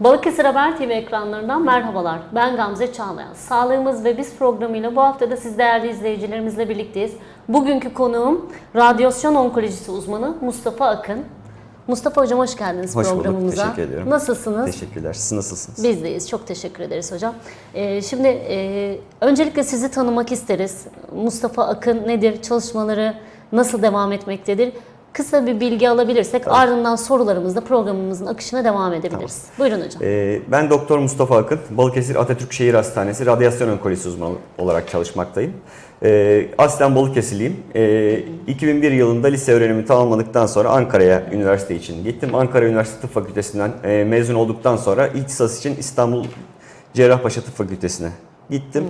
Balıkesir Haber TV ekranlarından merhabalar. Ben Gamze Çağlayan. Sağlığımız ve Biz programıyla bu hafta da siz değerli izleyicilerimizle birlikteyiz. Bugünkü konuğum radyasyon onkolojisi uzmanı Mustafa Akın. Mustafa Hocam hoş geldiniz Hoş bulduk, programımıza. teşekkür ediyorum. Nasılsınız? Teşekkürler. Siz nasılsınız? Bizdeyiz. Çok teşekkür ederiz hocam. Ee, şimdi e, öncelikle sizi tanımak isteriz. Mustafa Akın nedir? Çalışmaları nasıl devam etmektedir? Kısa bir bilgi alabilirsek ardından sorularımızla programımızın akışına devam edebiliriz. Buyurun hocam. Ee, ben Doktor Mustafa Akın, Balıkesir Atatürk Şehir Hastanesi radyasyon onkolojisi uzmanı olarak çalışmaktayım. Ee, aslen Balıkesirliyim. Ee, 2001 yılında lise öğrenimi tamamladıktan sonra Ankara'ya üniversite için gittim. Ankara Üniversitesi Tıp Fakültesinden e, mezun olduktan sonra ihtisas için İstanbul Cerrahpaşa Tıp Fakültesi'ne gittim.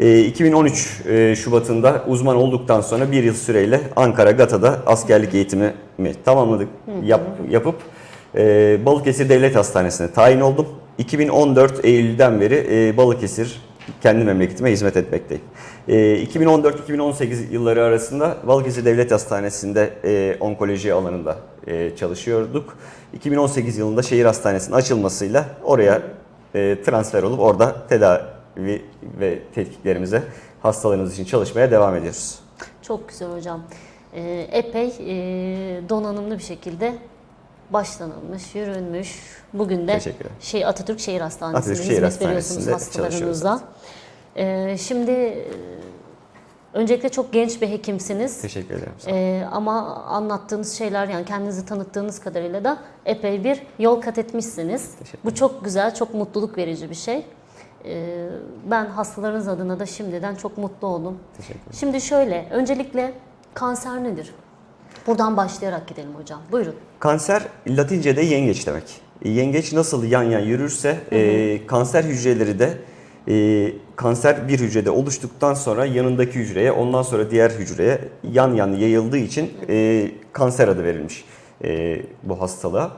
Ee, 2013 e, Şubat'ında uzman olduktan sonra bir yıl süreyle Ankara GATA'da askerlik eğitimimi tamamladık, yap, yapıp e, Balıkesir Devlet Hastanesi'ne tayin oldum. 2014 Eylül'den beri e, Balıkesir kendi memleketime hizmet etmekteyim. E, 2014-2018 yılları arasında Balıkesir Devlet Hastanesi'nde e, onkoloji alanında e, çalışıyorduk. 2018 yılında şehir hastanesinin açılmasıyla oraya e, transfer olup orada tedavi ve tetkiklerimize hastalarımız için çalışmaya devam ediyoruz. Çok güzel hocam. Ee, epey e, donanımlı bir şekilde başlanılmış, yürünmüş. Bugün de şey Atatürk Şehir Hastanesi'nde Atatürk hizmet veriyorsunuz hastalarınıza. Ee, şimdi e, öncelikle çok genç bir hekimsiniz. Teşekkür ederim. Ee, ama anlattığınız şeyler yani kendinizi tanıttığınız kadarıyla da epey bir yol kat etmişsiniz. Bu çok güzel, çok mutluluk verici bir şey. Ee, ben hastalarınız adına da şimdiden çok mutlu oldum. Teşekkür ederim. Şimdi şöyle, öncelikle kanser nedir? Buradan başlayarak gidelim hocam. Buyurun. Kanser Latince'de yengeç demek. E, Yengeç nasıl yan yan yürürse e, kanser hücreleri de e, kanser bir hücrede oluştuktan sonra yanındaki hücreye ondan sonra diğer hücreye yan yan yayıldığı için e, kanser adı verilmiş e, bu hastalığa.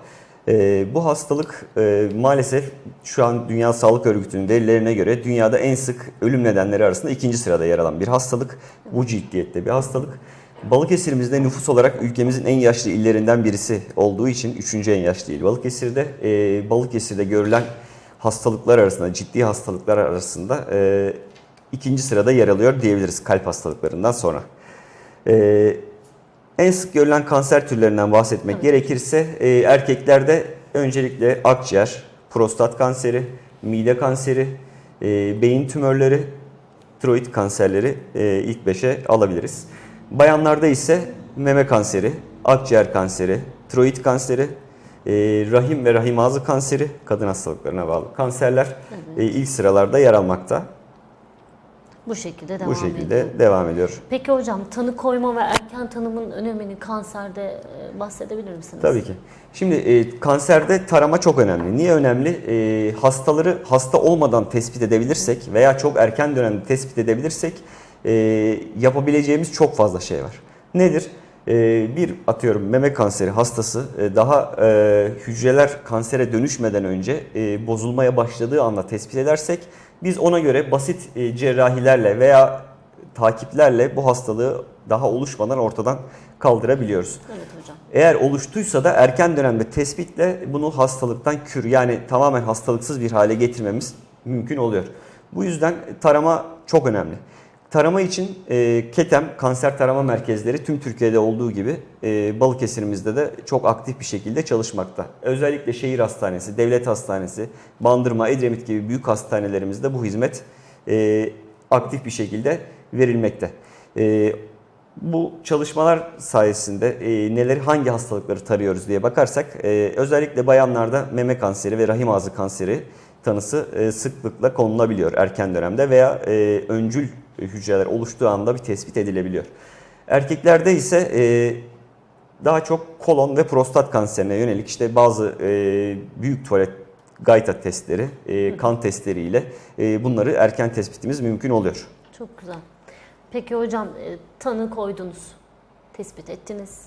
E, bu hastalık e, maalesef şu an Dünya Sağlık Örgütü'nün verilerine göre dünyada en sık ölüm nedenleri arasında ikinci sırada yer alan bir hastalık. Bu ciddiyette bir hastalık. Balıkesir'imizde nüfus olarak ülkemizin en yaşlı illerinden birisi olduğu için üçüncü en yaşlı il Balıkesir'de. E, Balıkesir'de görülen hastalıklar arasında, ciddi hastalıklar arasında e, ikinci sırada yer alıyor diyebiliriz kalp hastalıklarından sonra. E, en sık görülen kanser türlerinden bahsetmek gerekirse e, erkeklerde öncelikle akciğer, prostat kanseri, mide kanseri, e, beyin tümörleri, tiroid kanserleri e, ilk beşe alabiliriz. Bayanlarda ise meme kanseri, akciğer kanseri, tiroid kanseri, e, rahim ve rahim ağzı kanseri, kadın hastalıklarına bağlı kanserler e, ilk sıralarda yer almakta. Bu şekilde devam Bu şekilde edelim. devam ediyor. Peki hocam tanı koyma ve erken tanımın önemini kanserde e, bahsedebilir misiniz? Tabii ki. Şimdi e, kanserde tarama çok önemli. Niye önemli? E, hastaları hasta olmadan tespit edebilirsek veya çok erken dönemde tespit edebilirsek e, yapabileceğimiz çok fazla şey var. Nedir? E, bir atıyorum meme kanseri hastası e, daha e, hücreler kansere dönüşmeden önce e, bozulmaya başladığı anda tespit edersek biz ona göre basit e, cerrahilerle veya takiplerle bu hastalığı daha oluşmadan ortadan kaldırabiliyoruz. Evet hocam. Eğer oluştuysa da erken dönemde tespitle bunu hastalıktan kür yani tamamen hastalıksız bir hale getirmemiz mümkün oluyor. Bu yüzden tarama çok önemli. Tarama için e, KETEM kanser tarama merkezleri tüm Türkiye'de olduğu gibi e, Balıkesir'imizde de çok aktif bir şekilde çalışmakta. Özellikle şehir hastanesi, devlet hastanesi, Bandırma, Edremit gibi büyük hastanelerimizde bu hizmet e, aktif bir şekilde verilmekte. E, bu çalışmalar sayesinde e, neleri hangi hastalıkları tarıyoruz diye bakarsak e, özellikle bayanlarda meme kanseri ve rahim ağzı kanseri tanısı e, sıklıkla konulabiliyor erken dönemde veya e, öncül hücreler oluştuğu anda bir tespit edilebiliyor. Erkeklerde ise e, daha çok kolon ve prostat kanserine yönelik işte bazı e, büyük tuvalet gayta testleri, e, kan testleriyle e, bunları erken tespitimiz mümkün oluyor. Çok güzel. Peki hocam e, tanı koydunuz, tespit ettiniz.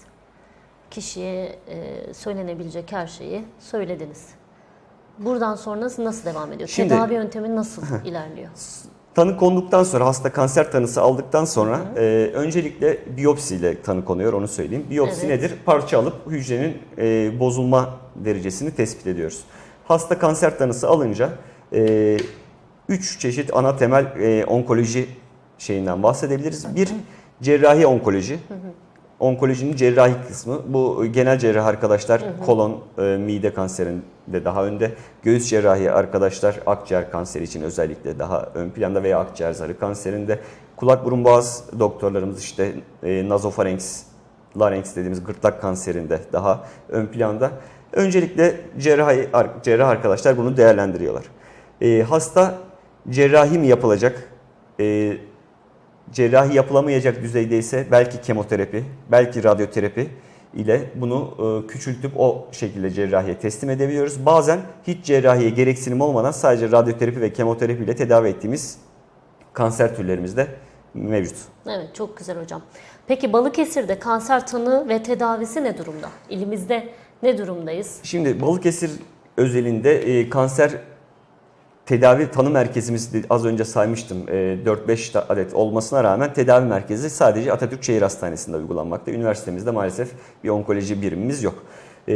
Kişiye e, söylenebilecek her şeyi söylediniz. Buradan sonrası nasıl devam ediyor? Şimdi- Tedavi yöntemi nasıl ilerliyor? Tanı konduktan sonra hasta kanser tanısı aldıktan sonra e, öncelikle biyopsiyle tanı konuyor onu söyleyeyim. Biyopsi Evet. nedir? Parça alıp hücrenin e, bozulma derecesini tespit ediyoruz. Hasta kanser tanısı alınca 3 çeşit ana temel e, onkoloji şeyinden bahsedebiliriz. Bir cerrahi onkoloji. Onkolojinin cerrahi kısmı. Bu genel cerrah arkadaşlar kolon, e, mide kanserinde daha önde. Göğüs cerrahi arkadaşlar akciğer kanseri için özellikle daha ön planda veya akciğer zarı kanserinde. Kulak burun boğaz doktorlarımız işte e, nazofarenks, larynx dediğimiz gırtlak kanserinde daha ön planda. Öncelikle cerrahi cerrah arkadaşlar bunu değerlendiriyorlar. E, hasta cerrahi mi yapılacak? E, cerrahi yapılamayacak düzeyde ise belki kemoterapi, belki radyoterapi ile bunu e, küçültüp o şekilde cerrahiye teslim edebiliyoruz. Bazen hiç cerrahiye gereksinim olmadan sadece radyoterapi ve kemoterapi ile tedavi ettiğimiz kanser türlerimiz de mevcut. Evet çok güzel hocam. Peki Balıkesir'de kanser tanı ve tedavisi ne durumda? İlimizde ne durumdayız? Şimdi Balıkesir özelinde e, kanser tedavi tanı merkezimiz de- az önce saymıştım e, 4-5 ta- adet olmasına rağmen tedavi merkezi sadece Atatürk Şehir Hastanesi'nde uygulanmakta. Üniversitemizde maalesef bir onkoloji birimimiz yok. E,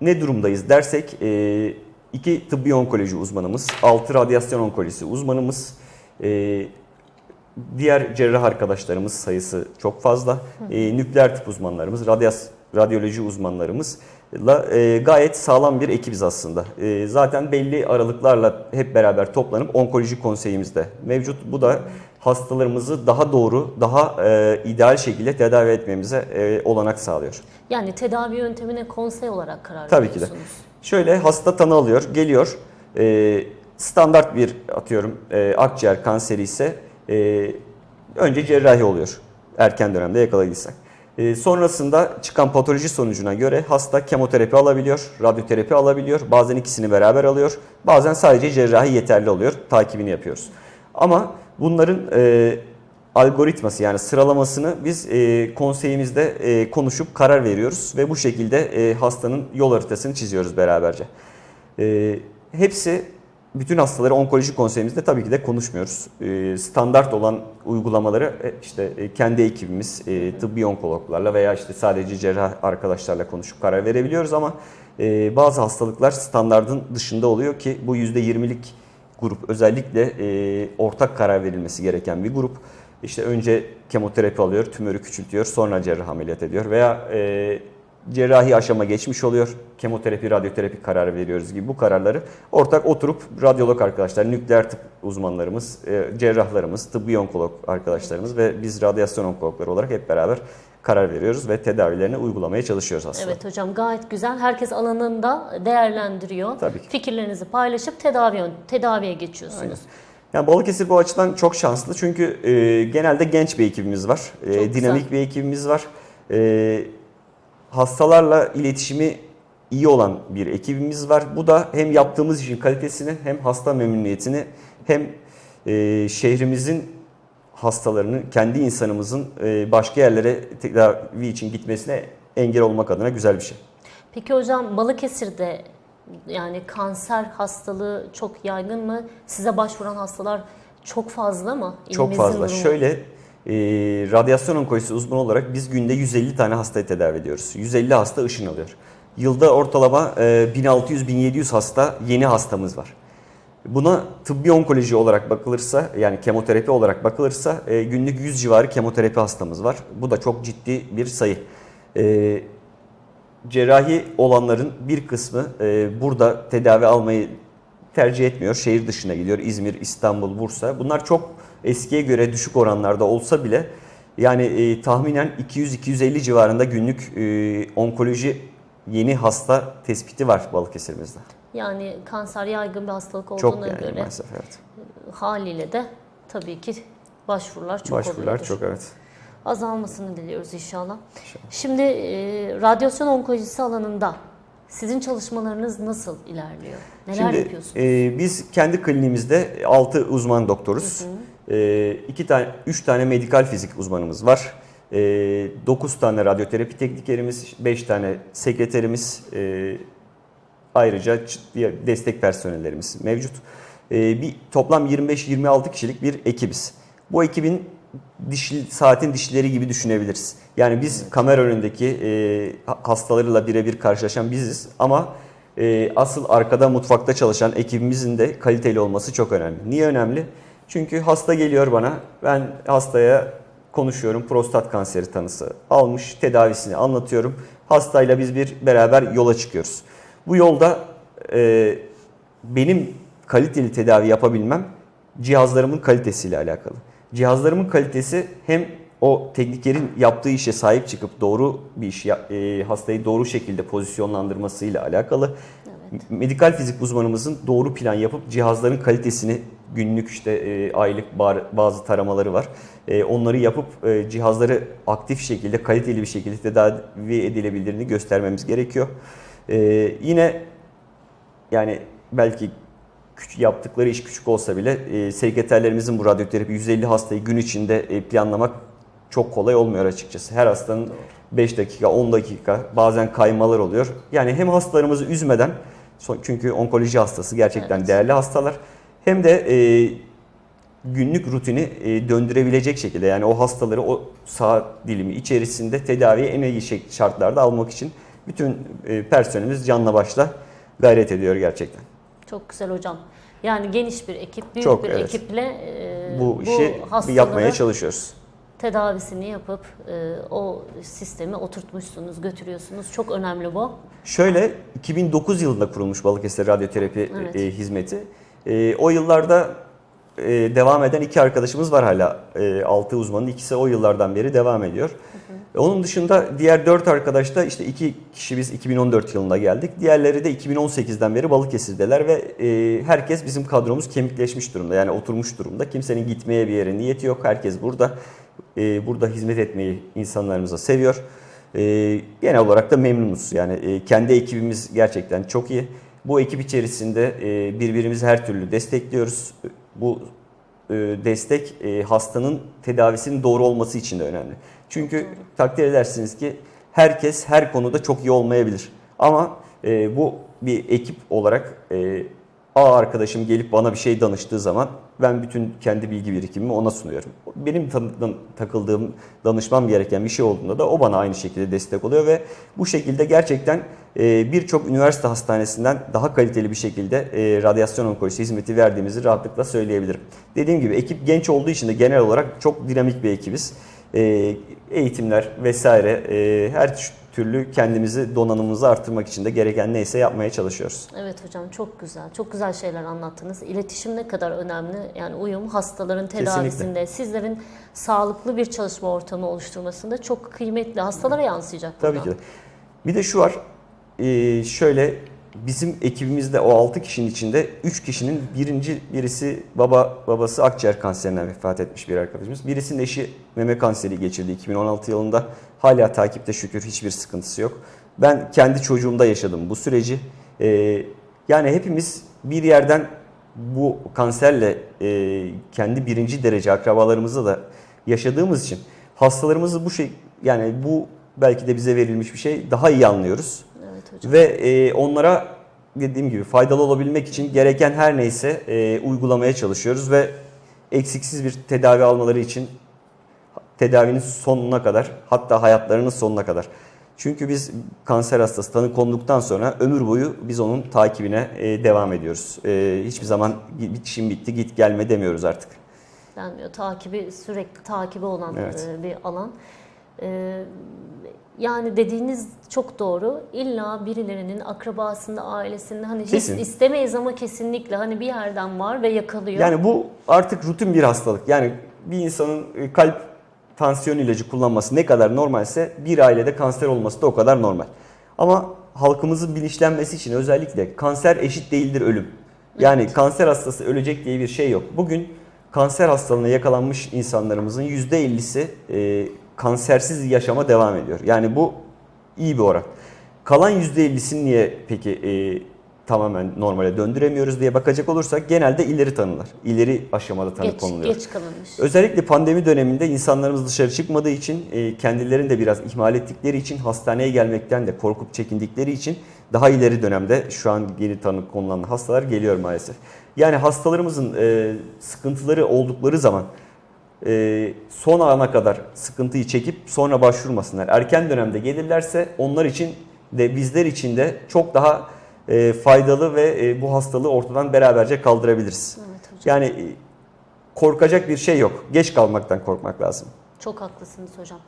ne durumdayız dersek e, iki tıbbi onkoloji uzmanımız, 6 radyasyon onkolojisi uzmanımız, e, Diğer cerrah arkadaşlarımız sayısı çok fazla. E, nükleer tıp uzmanlarımız, radyas, radyoloji uzmanlarımızla e, gayet sağlam bir ekibiz aslında. E, zaten belli aralıklarla hep beraber toplanıp onkoloji konseyimizde mevcut. Bu da hastalarımızı daha doğru, daha e, ideal şekilde tedavi etmemize e, olanak sağlıyor. Yani tedavi yöntemine konsey olarak karar Tabii ki de. veriyorsunuz. Şöyle hasta tanı alıyor, geliyor. Ee, standart bir atıyorum e, akciğer kanseri ise e, önce cerrahi oluyor. Erken dönemde yakaladıysak. E, sonrasında çıkan patoloji sonucuna göre hasta kemoterapi alabiliyor, radyoterapi alabiliyor. Bazen ikisini beraber alıyor. Bazen sadece cerrahi yeterli oluyor. Takibini yapıyoruz. Ama bunların e, algoritması yani sıralamasını biz e, konseyimizde e, konuşup karar veriyoruz ve bu şekilde e, hastanın yol haritasını çiziyoruz beraberce. E, hepsi bütün hastaları onkoloji konseyimizde tabii ki de konuşmuyoruz. E, standart olan uygulamaları e, işte e, kendi ekibimiz e, tıbbi onkologlarla veya işte sadece cerrah arkadaşlarla konuşup karar verebiliyoruz ama bazı hastalıklar standardın dışında oluyor ki bu %20'lik grup özellikle ortak karar verilmesi gereken bir grup. İşte önce kemoterapi alıyor, tümörü küçültüyor, sonra cerrah ameliyat ediyor veya cerrahi aşama geçmiş oluyor, kemoterapi, radyoterapi kararı veriyoruz gibi bu kararları ortak oturup radyolog arkadaşlar, nükleer tıp uzmanlarımız, e, cerrahlarımız, tıbbi onkolog arkadaşlarımız ve biz radyasyon onkologları olarak hep beraber karar veriyoruz ve tedavilerini uygulamaya çalışıyoruz aslında. Evet hocam gayet güzel. Herkes alanında değerlendiriyor. Tabii ki. Fikirlerinizi paylaşıp tedavi tedaviye geçiyorsunuz. Yani Balıkesir bu açıdan çok şanslı çünkü e, genelde genç bir ekibimiz var, E, Çok dinamik güzel. bir ekibimiz var. E, hastalarla iletişimi iyi olan bir ekibimiz var. Bu da hem yaptığımız işin kalitesini hem hasta memnuniyetini hem e, şehrimizin hastalarının, kendi insanımızın e, başka yerlere tedavi için gitmesine engel olmak adına güzel bir şey. Peki hocam Balıkesir'de yani kanser hastalığı çok yaygın mı? Size başvuran hastalar çok fazla mı? Çok İlimizin fazla. durumu. Şöyle e, radyasyon onkolojisi uzmanı olarak biz günde 150 tane hastayı tedavi ediyoruz. 150 hasta ışın alıyor. Yılda ortalama e, 1600-1700 hasta yeni hastamız var. Buna tıbbi onkoloji olarak bakılırsa yani kemoterapi olarak bakılırsa e, günlük 100 civarı kemoterapi hastamız var. Bu da çok ciddi bir sayı. E, cerrahi olanların bir kısmı e, burada tedavi almayı tercih etmiyor. Şehir dışına gidiyor. İzmir, İstanbul, Bursa. Bunlar çok eskiye göre düşük oranlarda olsa bile yani e, tahminen 200-250 civarında günlük e, onkoloji yeni hasta tespiti var Balıkesir'imizde. Yani kanser yaygın bir hastalık olduğuna Çok yani göre maalesef evet. haliyle de tabii ki başvurular çok Başvurular oluyordur. çok evet. Azalmasını diliyoruz inşallah. Şimdi e, radyasyon onkolojisi alanında sizin çalışmalarınız nasıl ilerliyor? Neler Şimdi yapıyorsunuz? e, biz kendi kliniğimizde 6 uzman doktoruz. E, iki tane, 3 tane medikal fizik uzmanımız var. E, 9 tane radyoterapi teknikerimiz, 5 tane sekreterimiz, e, ayrıca diğer destek personellerimiz mevcut. E, bir toplam 25-26 kişilik bir ekibiz. Bu ekibin dişi, saatin dişleri gibi düşünebiliriz. Yani biz kamera önündeki e, ha- hastalarıyla birebir karşılaşan biziz ama e, asıl arkada mutfakta çalışan ekibimizin de kaliteli olması çok önemli. Niye önemli? Çünkü hasta geliyor bana. Ben hastaya konuşuyorum. Prostat kanseri tanısı almış. Tedavisini anlatıyorum. Hastayla biz bir beraber yola çıkıyoruz. Bu yolda e, benim kaliteli tedavi yapabilmem cihazlarımın kalitesiyle alakalı. Cihazlarımın kalitesi hem o teknikerin yaptığı işe sahip çıkıp doğru bir iş e, hastayı doğru şekilde pozisyonlandırmasıyla alakalı. Medikal fizik uzmanımızın doğru plan yapıp cihazların kalitesini günlük işte e, aylık bar- bazı taramaları var. E, onları yapıp e, cihazları aktif şekilde kaliteli bir şekilde tedavi edilebildiğini göstermemiz gerekiyor. E, yine yani belki yaptıkları iş küçük olsa bile e, sekreterlerimizin bu radyoterapi 150 hastayı gün içinde e, planlamak çok kolay olmuyor açıkçası. Her hastanın 5 dakika, 10 dakika bazen kaymalar oluyor. Yani hem hastalarımızı üzmeden çünkü onkoloji hastası gerçekten Evet. değerli hastalar hem de e, günlük rutini e, döndürebilecek şekilde yani o hastaları o saat dilimi içerisinde tedaviye en iyi şartlarda almak için bütün e, personelimiz canla başla gayret ediyor gerçekten. Çok güzel hocam. Yani geniş bir ekip, büyük Çok, bir evet. ekiple e, Bu işi hastalara yapmaya çalışıyoruz. tedavisini yapıp e, o sistemi oturtmuşsunuz, götürüyorsunuz. Çok önemli bu. Şöyle 2009 yılında kurulmuş Balıkesir Radyoterapi Evet. e, hizmeti. E, o yıllarda e, devam eden iki arkadaşımız var hala. E, altı uzmanın ikisi o yıllardan beri devam ediyor. Onun dışında diğer dört arkadaş da işte iki kişi biz 2014 yılında geldik. Diğerleri de 2018'den beri Balıkesir'deler ve e, herkes bizim kadromuz kemikleşmiş durumda. Yani oturmuş durumda. Kimsenin gitmeye bir yere niyeti yok. Herkes burada. E, burada hizmet etmeyi insanlarımıza seviyor. E, genel olarak da memnunuz. Yani e, kendi ekibimiz gerçekten çok iyi. Bu ekip içerisinde e, birbirimizi her türlü destekliyoruz. Bu e, destek e, hastanın tedavisinin doğru olması için de önemli. Çünkü takdir edersiniz ki herkes her konuda çok iyi olmayabilir. Ama e, bu bir ekip olarak e, A arkadaşım gelip bana bir şey danıştığı zaman ben bütün kendi bilgi birikimimi ona sunuyorum. Benim takıldığım, danışmam gereken bir şey olduğunda da o bana aynı şekilde destek oluyor ve bu şekilde gerçekten e, birçok üniversite hastanesinden daha kaliteli bir şekilde e, radyasyon onkolojisi hizmeti verdiğimizi rahatlıkla söyleyebilirim. Dediğim gibi ekip genç olduğu için de genel olarak çok dinamik bir ekibiz. E, eğitimler vesaire e, her türlü kendimizi donanımımızı arttırmak için de gereken neyse yapmaya çalışıyoruz. Evet hocam çok güzel. Çok güzel şeyler anlattınız. İletişim ne kadar önemli. Yani uyum hastaların tedavisinde, sizlerin sağlıklı bir çalışma ortamı oluşturmasında çok kıymetli. Hastalara yansıyacak Tabii buradan. ki. Bir de şu var. E, şöyle bizim ekibimizde o 6 kişinin içinde 3 kişinin birinci birisi baba babası akciğer kanserinden vefat etmiş bir arkadaşımız. Birisinin eşi meme kanseri geçirdi 2016 yılında. Hala takipte şükür hiçbir sıkıntısı yok. Ben kendi çocuğumda yaşadım bu süreci. E, yani hepimiz bir yerden bu kanserle e, kendi birinci derece akrabalarımızla da yaşadığımız için hastalarımızı bu şey yani bu belki de bize verilmiş bir şey daha iyi anlıyoruz. Evet hocam. Ve e, onlara dediğim gibi faydalı olabilmek için gereken her neyse e, uygulamaya çalışıyoruz ve eksiksiz bir tedavi almaları için tedavinin sonuna kadar hatta hayatlarının sonuna kadar. Çünkü biz kanser hastası tanı konduktan sonra ömür boyu biz onun takibine e, devam ediyoruz. E, hiçbir zaman git- işim bitti git gelme demiyoruz artık. denmiyor. Takibi sürekli takibi olan Evet. e, bir alan. E, yani dediğiniz çok doğru. İlla birilerinin akrabasında, ailesinde hani Kesin. hiç istemeyiz ama kesinlikle hani bir yerden var ve yakalıyor. Yani bu artık rutin bir hastalık. Yani bir insanın e, kalp tansiyon ilacı kullanması ne kadar normalse bir ailede kanser olması da o kadar normal. Ama halkımızın bilinçlenmesi için özellikle kanser eşit değildir ölüm. Yani kanser hastası ölecek diye bir şey yok. Bugün kanser hastalığına yakalanmış insanlarımızın %50'si e, kansersiz yaşama devam ediyor. Yani bu iyi bir oran. Kalan %50'sini niye peki e, tamamen normale döndüremiyoruz diye bakacak olursak genelde ileri tanılar. İleri aşamada tanı geç, konuluyor. geç kalınmış. Özellikle pandemi döneminde insanlarımız dışarı çıkmadığı için, e, kendilerini de biraz ihmal ettikleri için, hastaneye gelmekten de korkup çekindikleri için daha ileri dönemde şu an yeni tanı konulan hastalar geliyor maalesef. Yani hastalarımızın e, sıkıntıları oldukları zaman e, son ana kadar sıkıntıyı çekip sonra başvurmasınlar. Erken dönemde gelirlerse onlar için de bizler için de çok daha e, faydalı ve e, bu hastalığı ortadan beraberce kaldırabiliriz. Evet hocam. Yani e, korkacak bir şey yok. Geç kalmaktan korkmak lazım. Çok haklısınız hocam.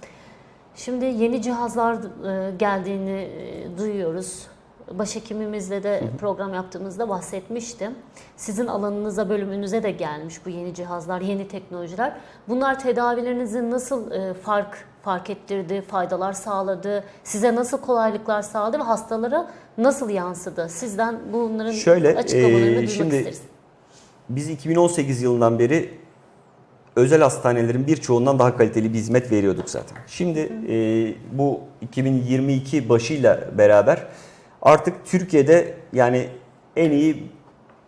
Şimdi yeni cihazlar e, geldiğini e, duyuyoruz. Başhekimimizle de program yaptığımızda bahsetmiştim. Sizin alanınıza, bölümünüze de gelmiş bu yeni cihazlar, yeni teknolojiler. Bunlar tedavilerinizi nasıl e, fark fark ettirdi, faydalar sağladı, size nasıl kolaylıklar sağladı ve hastalara nasıl yansıdı? Sizden bunların Şöyle, açıklamalarını e, duymak şimdi- isteriz. Biz 2018 yılından beri özel hastanelerin birçoğundan daha kaliteli bir hizmet veriyorduk zaten. Şimdi e, bu 2022 başıyla beraber artık Türkiye'de yani en iyi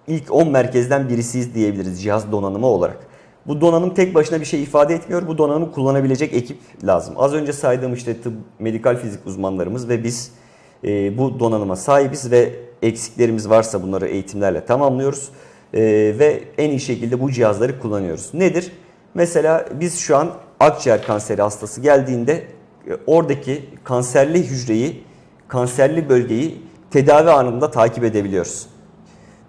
ilk 10 merkezden birisiyiz diyebiliriz cihaz donanımı olarak. Bu donanım tek başına bir şey ifade etmiyor. Bu donanımı kullanabilecek ekip lazım. Az önce saydığım işte tıp, medikal fizik uzmanlarımız ve biz e, bu donanıma sahibiz ve eksiklerimiz varsa bunları eğitimlerle tamamlıyoruz. E, ve en iyi şekilde bu cihazları kullanıyoruz. Nedir? Mesela biz şu an akciğer kanseri hastası geldiğinde e, oradaki kanserli hücreyi, kanserli bölgeyi tedavi anında takip edebiliyoruz.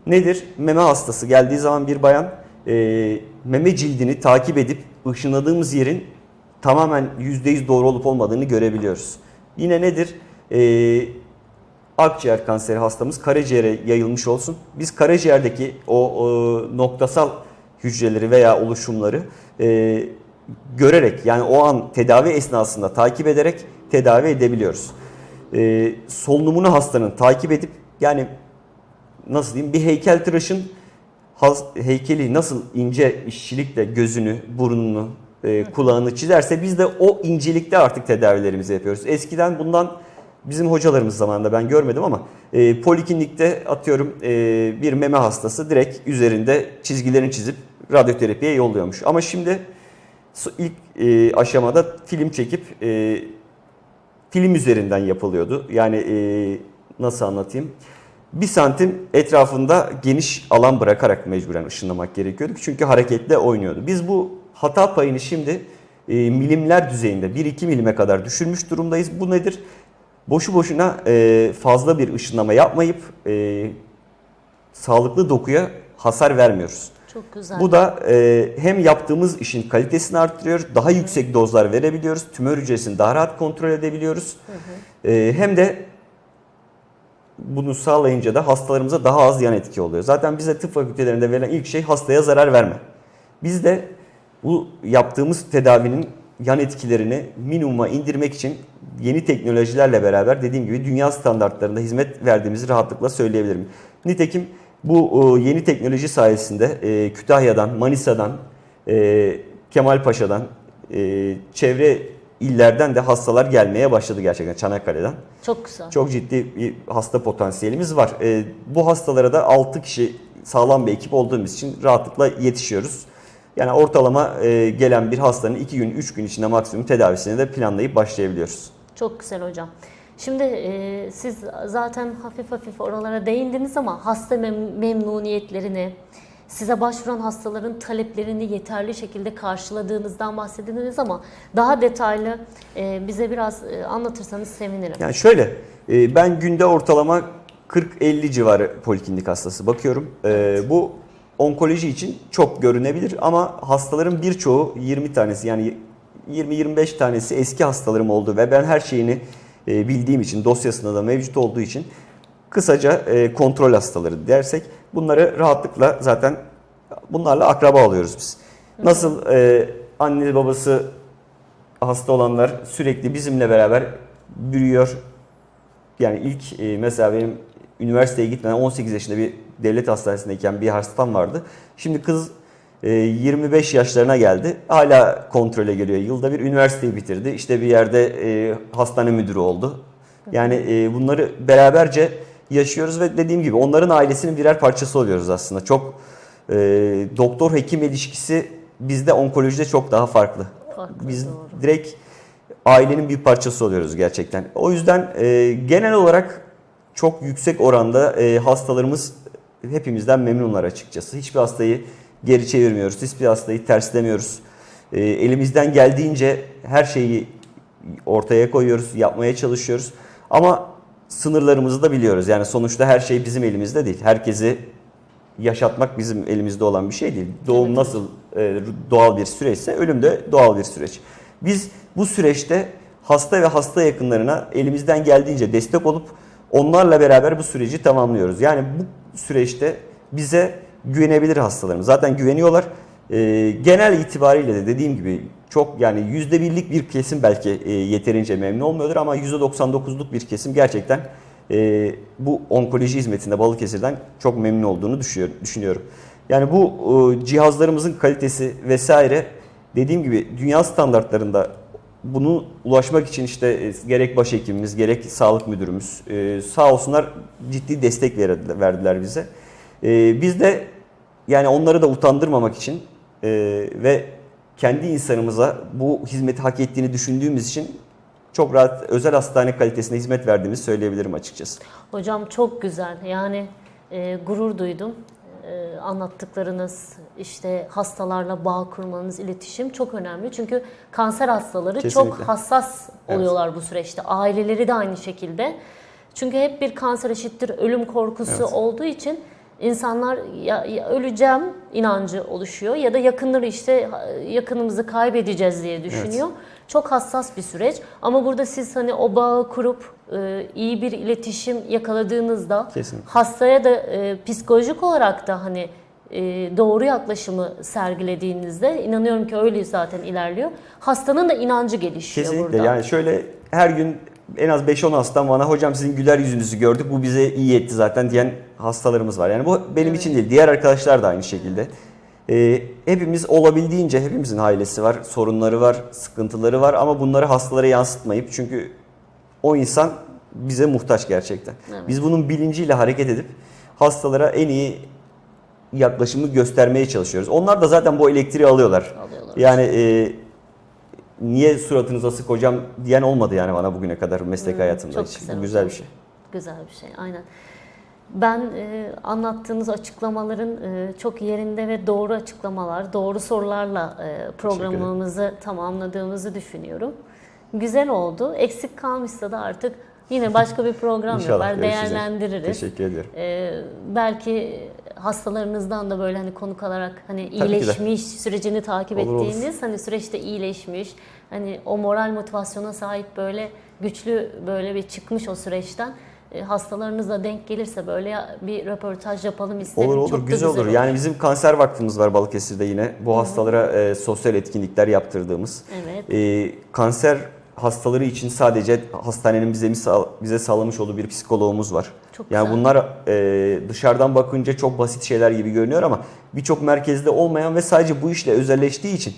Nedir? Meme hastası geldiği zaman bir bayan e, meme cildini takip edip ışınladığımız yerin tamamen %100 doğru olup olmadığını görebiliyoruz. Yine nedir? E, akciğer kanseri hastamız karaciğere yayılmış olsun. Biz karaciğerdeki o, o noktasal hücreleri veya oluşumları e, görerek yani o an tedavi esnasında takip ederek tedavi edebiliyoruz. E, solunumunu hastanın takip edip yani nasıl diyeyim bir heykeltıraşın has- heykeli nasıl ince işçilikle gözünü, burnunu, e, kulağını çizerse biz de o incelikte artık tedavilerimizi yapıyoruz. Eskiden bundan bizim hocalarımız zamanında ben görmedim ama e, poliklinikte atıyorum e, bir meme hastası direkt üzerinde çizgilerini çizip radyoterapiye yolluyormuş. Ama şimdi ilk e, aşamada film çekip e, film üzerinden yapılıyordu. Yani e, nasıl anlatayım? Bir santim etrafında geniş alan bırakarak mecburen ışınlamak gerekiyordu. Çünkü hareketle oynuyordu. Biz bu hata payını şimdi e, milimler düzeyinde 1-2 milime kadar düşürmüş durumdayız. Bu nedir? Boşu boşuna e, fazla bir ışınlama yapmayıp e, sağlıklı dokuya hasar vermiyoruz. Çok güzel. Bu da e, hem yaptığımız işin kalitesini arttırıyor, daha yüksek dozlar verebiliyoruz, tümör hücresini daha rahat kontrol edebiliyoruz. E, hem de bunu sağlayınca da hastalarımıza daha az yan etki oluyor. Zaten bize tıp fakültelerinde verilen ilk şey hastaya zarar verme. Biz de bu yaptığımız tedavinin yan etkilerini minimuma indirmek için yeni teknolojilerle beraber dediğim gibi dünya standartlarında hizmet verdiğimizi rahatlıkla söyleyebilirim. Nitekim bu e, yeni teknoloji sayesinde e, Kütahya'dan, Manisa'dan, e, Kemalpaşa'dan, e, çevre illerden de hastalar gelmeye başladı gerçekten Çanakkale'den. Çok güzel. Çok ciddi bir hasta potansiyelimiz var. E, bu hastalara da 6 kişi sağlam bir ekip olduğumuz için rahatlıkla yetişiyoruz. Yani ortalama e, gelen bir hastanın 2 gün 3 gün içinde maksimum tedavisini de planlayıp başlayabiliyoruz. Çok güzel hocam. Şimdi e, siz zaten hafif hafif oralara değindiniz ama hasta mem- memnuniyetlerini, size başvuran hastaların taleplerini yeterli şekilde karşıladığınızdan bahsediniz ama daha detaylı e, bize biraz e, anlatırsanız sevinirim. Yani şöyle e, ben günde ortalama 40-50 civarı poliklinik hastası bakıyorum. E, bu onkoloji için çok görünebilir ama hastaların birçoğu 20 tanesi yani 20-25 tanesi eski hastalarım oldu ve ben her şeyini bildiğim için dosyasında da mevcut olduğu için kısaca e, kontrol hastaları dersek bunları rahatlıkla zaten bunlarla akraba oluyoruz biz. Nasıl e, anne babası hasta olanlar sürekli bizimle beraber büyüyor. Yani ilk e, mesela benim üniversiteye gitmeden 18 yaşında bir devlet hastanesindeyken bir hastam vardı. Şimdi kız e, 25 yaşlarına geldi. Hala kontrole geliyor. Yılda bir üniversiteyi bitirdi. İşte bir yerde e, hastane müdürü oldu. Yani e, bunları beraberce yaşıyoruz ve dediğim gibi onların ailesinin birer parçası oluyoruz aslında. Çok e, doktor hekim ilişkisi bizde onkolojide çok daha farklı. Farklı, Biz doğru. direkt ailenin bir parçası oluyoruz gerçekten. O yüzden genel olarak çok yüksek oranda hastalarımız hepimizden memnunlar açıkçası. Hiçbir hastayı geri çevirmiyoruz, hiçbir hastayı terslemiyoruz. E, elimizden geldiğince her şeyi ortaya koyuyoruz, yapmaya çalışıyoruz. Ama sınırlarımızı da biliyoruz. Yani sonuçta her şey bizim elimizde değil. Herkesi yaşatmak bizim elimizde olan bir şey değil. Doğum Evet. nasıl e, doğal bir süreçse ölüm de doğal bir süreç. Biz bu süreçte hasta ve hasta yakınlarına elimizden geldiğince destek olup onlarla beraber bu süreci tamamlıyoruz. Yani bu süreçte bize güvenebilir hastalarımız. Zaten güveniyorlar. E, genel itibariyle de dediğim gibi çok yani yüzde birlik bir kesim belki e, yeterince memnun olmuyordur ama yüzde 99'luk bir kesim gerçekten e, bu onkoloji hizmetinde Balıkesir'den çok memnun olduğunu düşünüyorum. Yani bu e, cihazlarımızın kalitesi vesaire dediğim gibi dünya standartlarında bunu ulaşmak için işte e, gerek başhekimimiz gerek sağlık müdürümüz e, sağ olsunlar ciddi destek verdiler bize. E, biz de yani onları da utandırmamak için e, ve kendi insanımıza bu hizmeti hak ettiğini düşündüğümüz için çok rahat özel hastane kalitesinde hizmet verdiğimizi söyleyebilirim açıkçası. Hocam çok güzel. Yani e, gurur duydum. E, anlattıklarınız, işte hastalarla bağ kurmanız, iletişim çok önemli. Çünkü kanser hastaları çok Kesinlikle. hassas Evet. oluyorlar bu süreçte. Aileleri de aynı şekilde. Çünkü hep bir kanser eşittir ölüm korkusu Evet. olduğu için insanlar ya, ya öleceğim inancı oluşuyor ya da yakınları işte yakınımızı kaybedeceğiz diye düşünüyor. Çok hassas bir süreç ama burada siz hani o bağı kurup e, iyi bir iletişim yakaladığınızda Kesinlikle. hastaya da e, psikolojik olarak da hani e, doğru yaklaşımı sergilediğinizde inanıyorum ki öyle zaten ilerliyor. Hastanın da inancı gelişiyor Kesinlikle burada. yani şöyle her gün en az 5-10 hastam bana hocam sizin güler yüzünüzü gördük bu bize iyi etti zaten diyen hastalarımız var. Yani bu benim için değil diğer arkadaşlar da aynı şekilde. Ee, hepimiz olabildiğince hepimizin ailesi var, sorunları var, sıkıntıları var ama bunları hastalara yansıtmayıp çünkü o insan bize muhtaç gerçekten. Evet. Biz bunun bilinciyle hareket edip hastalara en iyi yaklaşımı göstermeye çalışıyoruz. Onlar da zaten bu elektriği alıyorlar. Alıyorlar. Yani e, niye suratınız asık hocam diyen olmadı yani bana bugüne kadar meslek hayatımda çok hiç. güzel Bu güzel bir şey. Güzel bir şey, aynen. Ben e, anlattığınız açıklamaların e, çok yerinde ve doğru açıklamalar, doğru sorularla e, programımızı tamamladığımızı düşünüyorum. Güzel oldu. Eksik kalmışsa da artık yine başka bir program yapar, değerlendiririz. Teşekkür ediyorum. E, belki hastalarınızdan da böyle hani konuk alarak hani iyileşmiş sürecini takip Olur, olur. ettiğiniz hani süreçte iyileşmiş hani o moral motivasyona sahip böyle güçlü böyle bir çıkmış o süreçten e, hastalarınızla denk gelirse böyle bir röportaj yapalım isterim. Olur olur Çok da güzel, olur. Yani bizim kanser vakfımız var Balıkesir'de yine. Bu hastalara e, sosyal etkinlikler yaptırdığımız. Evet. E, kanser hastaları için sadece hastanenin bize bize sağlamış olduğu bir psikologumuz var. Çok yani güzel. bunlar e, dışarıdan bakınca çok basit şeyler gibi görünüyor ama birçok merkezde olmayan ve sadece bu işle özelleştiği için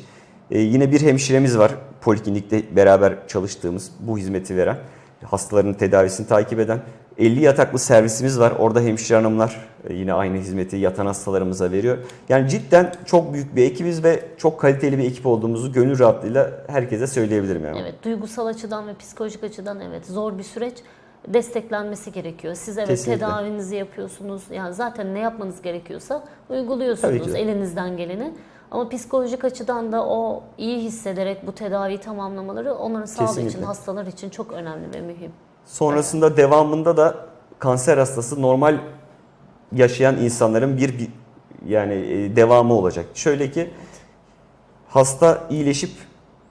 e, yine bir hemşiremiz var poliklinikte beraber çalıştığımız bu hizmeti veren hastaların tedavisini takip eden 50 yataklı servisimiz var. Orada hemşire hanımlar e, yine aynı hizmeti yatan hastalarımıza veriyor. Yani cidden çok büyük bir ekibiz ve çok kaliteli bir ekip olduğumuzu gönül rahatlığıyla herkese söyleyebilirim yani. Evet, duygusal açıdan ve psikolojik açıdan evet zor bir süreç desteklenmesi gerekiyor. Siz evet Kesinlikle. tedavinizi yapıyorsunuz. Yani zaten ne yapmanız gerekiyorsa uyguluyorsunuz elinizden geleni. Ama psikolojik açıdan da o iyi hissederek bu tedaviyi tamamlamaları onların sağlığı için, Kesinlikle. hastalar için çok önemli ve mühim. Sonrasında devamında da kanser hastası normal yaşayan insanların bir, bir yani e, devamı olacak. Şöyle ki hasta iyileşip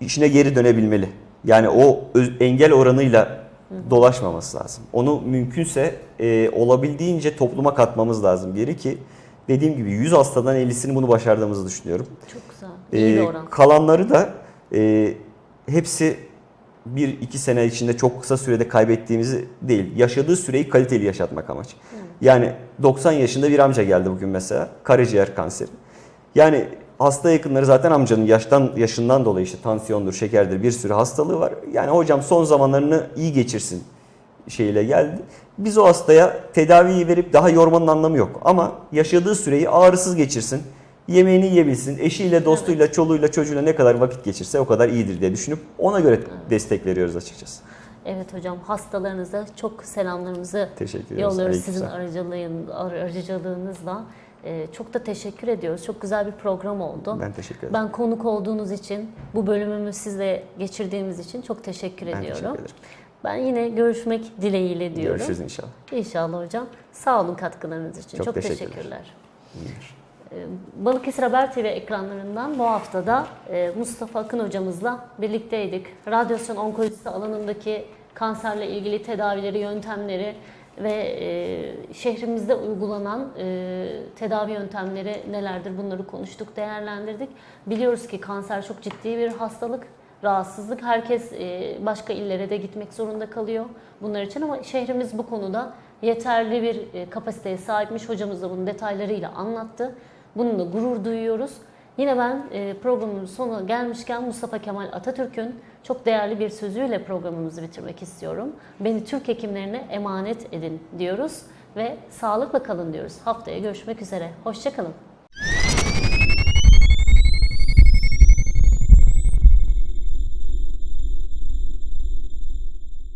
işine geri dönebilmeli. Yani o engel oranıyla dolaşmaması lazım. Onu mümkünse e, olabildiğince topluma katmamız lazım geri ki dediğim gibi 100 hastadan 50'sini bunu başardığımızı düşünüyorum. Çok güzel. İyi Ee, oran. Kalanları da e, hepsi bir iki sene içinde çok kısa sürede kaybettiğimizi değil, yaşadığı süreyi kaliteli yaşatmak amaç. Yani 90 yaşında bir amca geldi bugün mesela, karaciğer kanseri. Yani hasta yakınları zaten amcanın yaştan yaşından dolayı işte tansiyondur, şekerdir bir sürü hastalığı var. Yani hocam son zamanlarını iyi geçirsin şeyle geldi. Biz o hastaya tedaviyi verip daha yormanın anlamı yok. Ama yaşadığı süreyi ağrısız geçirsin. Yemeğini yiyebilsin. Eşiyle, dostuyla, çoluğuyla, çocuğuyla ne kadar vakit geçirse o kadar iyidir diye düşünüp ona göre destek veriyoruz açıkçası. Evet hocam hastalarınıza çok selamlarımızı Teşekkür ediyoruz. yolluyoruz sizin Aleykümselam. aracılığın, aracılığınızla. Ee, çok da teşekkür ediyoruz. Çok güzel bir program oldu. Ben teşekkür ederim. Ben konuk olduğunuz için, bu bölümümü sizle geçirdiğimiz için çok teşekkür Ben ediyorum. teşekkür ederim. Ben yine görüşmek dileğiyle diyorum. Görüşürüz inşallah. İnşallah hocam. Sağ olun katkılarınız için. Çok Çok, teşekkürler. teşekkürler. Ee, Balıkesir Haber TV ekranlarından bu haftada e, Mustafa Akın hocamızla birlikteydik. Radyasyon onkolojisi alanındaki kanserle ilgili tedavileri, yöntemleri ve e, şehrimizde uygulanan e, tedavi yöntemleri nelerdir bunları konuştuk, değerlendirdik. Biliyoruz ki kanser çok ciddi bir hastalık, rahatsızlık. Herkes başka illere de gitmek zorunda kalıyor bunlar için ama şehrimiz bu konuda yeterli bir kapasiteye sahipmiş. Hocamız da bunun detaylarıyla anlattı. Bununla gurur duyuyoruz. Yine ben e, programın sonuna gelmişken Mustafa Kemal Atatürk'ün çok değerli bir sözüyle programımızı bitirmek istiyorum. Beni Türk hekimlerine emanet edin diyoruz ve sağlıkla kalın diyoruz. Haftaya görüşmek üzere. Hoşçakalın.